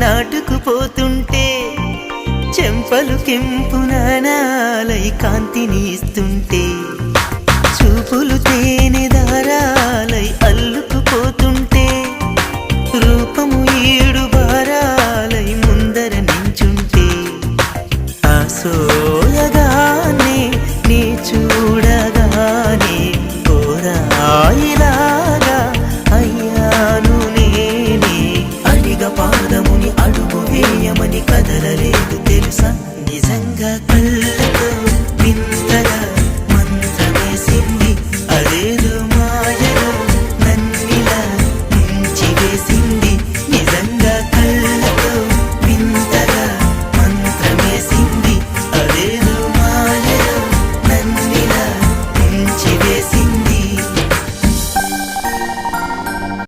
నాటుకుపోతుంటే చెంపలు కెంపు నానాలై కాంతిని ఇస్తుంటే చూపులు తేనె దారాలై అల్లుకుపోతుంటే రూపము ఏడు భారాలై ముందర నించుంటే ఆ సోయగానే నీ చూడగానే కోరాయిలా